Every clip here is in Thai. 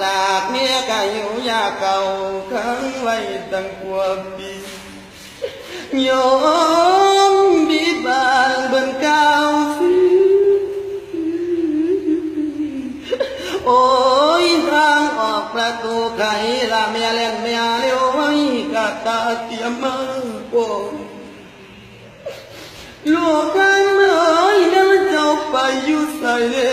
สากเนี่ยก็อยู่ยาเก่าขังไว้ตั้งกว่าปีโยมบีบางบนเก้าโอ้ยทางออกประตูไขละเมียเล่นเมียเลี้ยวไว้กะตาเตียมมาโอ้ลูกทางเมื่อยเดินเจ้าไปอยู่ใส่เล่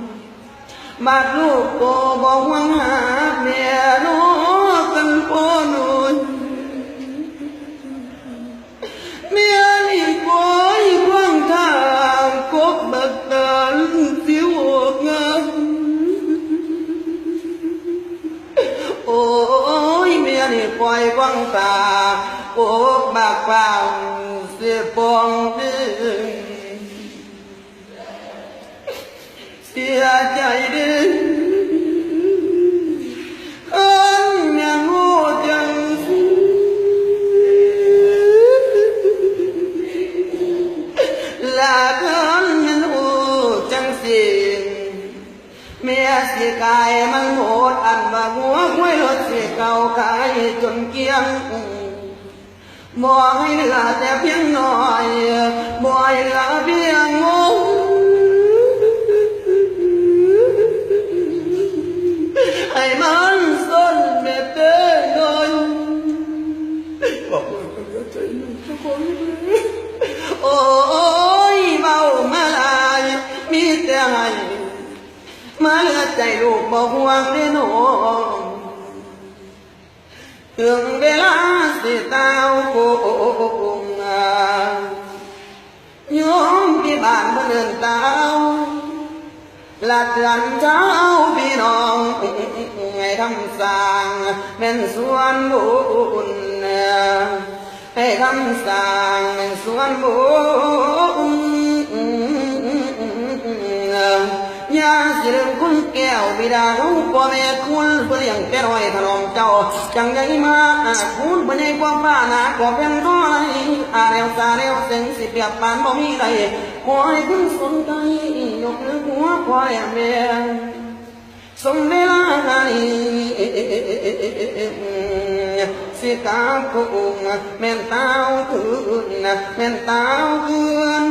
บานเพิ่นปล่อยมาเมียจังได้วอดพี่กันถึงมือดอกบัวเพียงจากเมียลูกผู้นั้นจากเป็นลูกวงบาดลูกโตบอกวังหาเมียน้อกันโปนุนเมียนี่ปล่อยกว้างทางกบบักตาลสิวกงานโอ้ยเมียนี่ปล่อยกว้างตากบบักฟางเสียปองดึงเสีย ลาคนยังงูจังสิเมียสิกายมันโหดอันว่าหัวห้วยรถสิเก่ากายจนเกี้ยงบ่ให้เหลือแต่เพียงนอ มีแต่ให้มาเหลือใจลูกบอกห่วงได้น้องถึงเวลาสิตาวโกงโยมที่บ้านมาเดินตาวลัดเดือนเช้าพี่น้องให้ทำสร้างเป็นส่วนบุญให้ทำสร้างเป็นส่วนบุญ แก้วบิดาของพ่อแม่คุณเพื่อเลี้ยงแต่น้อยถนอมเจ้า จังใหญ่มาคุณเพื่อในความฟ้าหนาก็เป็นร้อยอาเร็วซาเร็วเสียงสิเปียบปานบ่มีใดขอให้คุณสนใจยกมือหัวควายแม่สมเวลาสิกาคุงแม่นตาวคืนแม่นตาวคืน